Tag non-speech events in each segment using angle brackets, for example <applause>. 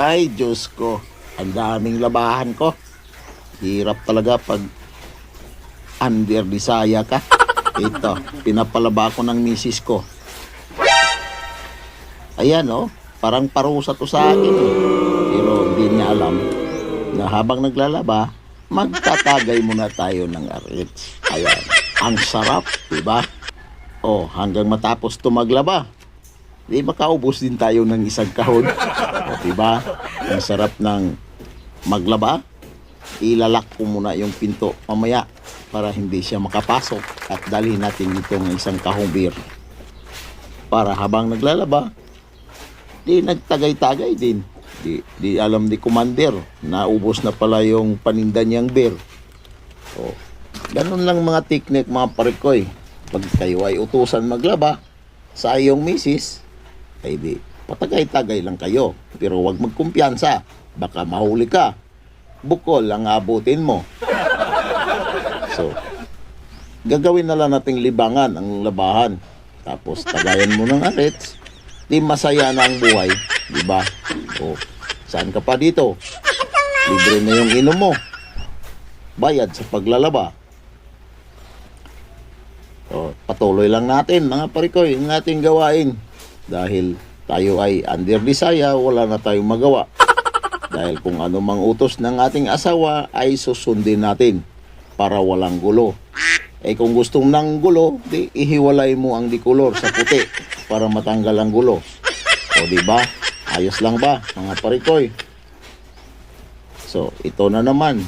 Ay, Diyos ko. Ang daming labahan ko. Hirap talaga pag under disaya ka. <laughs> Ito, pinapalaba ko ng misis ko. Ayan, oh. Parang parusa to sa akin. eh. Pero hindi niya alam na habang naglalaba, magtatagay muna tayo ng arits. Ayan. Ang sarap, di ba? Oh, hanggang matapos to maglaba. Di makaubos din tayo ng isang kahon. O, di ba? Ang sarap ng maglaba. Ilalak ko muna yung pinto mamaya para hindi siya makapasok at dalhin natin dito ng isang kahong beer. Para habang naglalaba, di nagtagay-tagay din. Di, di alam ni commander na ubos na pala yung paninda niyang beer. O, ganun lang mga technique mga parikoy. Pag kayo ay utusan maglaba sa iyong misis, ay di, patagay-tagay lang kayo. Pero huwag magkumpiyansa. Baka mahuli ka. Bukol ang abutin mo. So, gagawin na lang nating libangan ang labahan. Tapos, tagayan mo ng arets. Di masaya na ang buhay. Di ba? O, saan ka pa dito? Libre na yung inom mo. Bayad sa paglalaba. O, patuloy lang natin, mga parikoy, ang ating gawain. Dahil tayo ay under Bisaya, wala na tayong magawa. <laughs> Dahil kung ano mang utos ng ating asawa ay susundin natin para walang gulo. Eh kung gustong ng gulo, di ihiwalay mo ang dikolor sa puti para matanggal ang gulo. O di ba? Ayos lang ba, mga parikoy? So, ito na naman.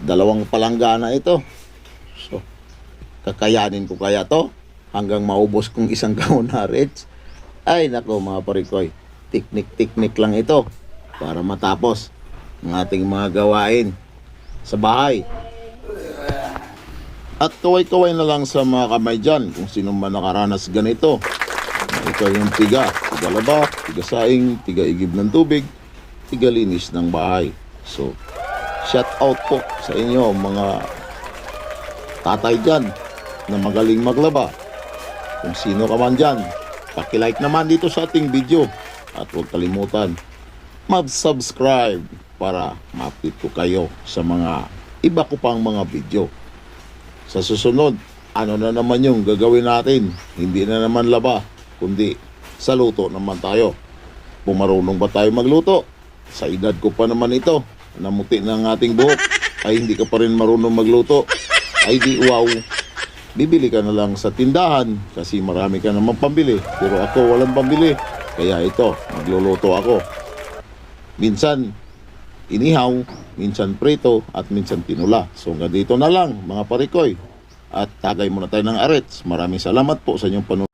Dalawang palanggana ito. So, kakayanin ko kaya to hanggang maubos kong isang <laughs> kahon na. Ay nako mga parikoy, tiknik-tiknik lang ito para matapos ang ating mga gawain sa bahay. At kaway-kaway na lang sa mga kamay dyan kung sino man nakaranas ganito. Ito yung tiga, tiga laba, tiga saing, tiga igib ng tubig, tiga linis ng bahay. So, shout out po sa inyo mga tatay dyan na magaling maglaba. Kung sino ka man dyan, pakilike naman dito sa ating video. At huwag kalimutan, mag-subscribe para ma-update ko kayo sa mga iba ko pang mga video. Sa susunod, ano na naman yung gagawin natin? Hindi na naman laba, kundi sa luto naman tayo. Pumarunong ba tayo magluto? Sa edad ko pa naman ito, namuti ng ating buhok, ay hindi ka pa rin marunong magluto. Ay di wow, bibili ka na lang sa tindahan kasi marami ka naman pambili. Pero ako walang pambili. Kaya ito, magluluto ako. Minsan, inihaw, minsan prito, at minsan tinula. So, hanggang dito na lang, mga parikoy. At tagay muna tayo ng arets. Maraming salamat po sa inyong panonood.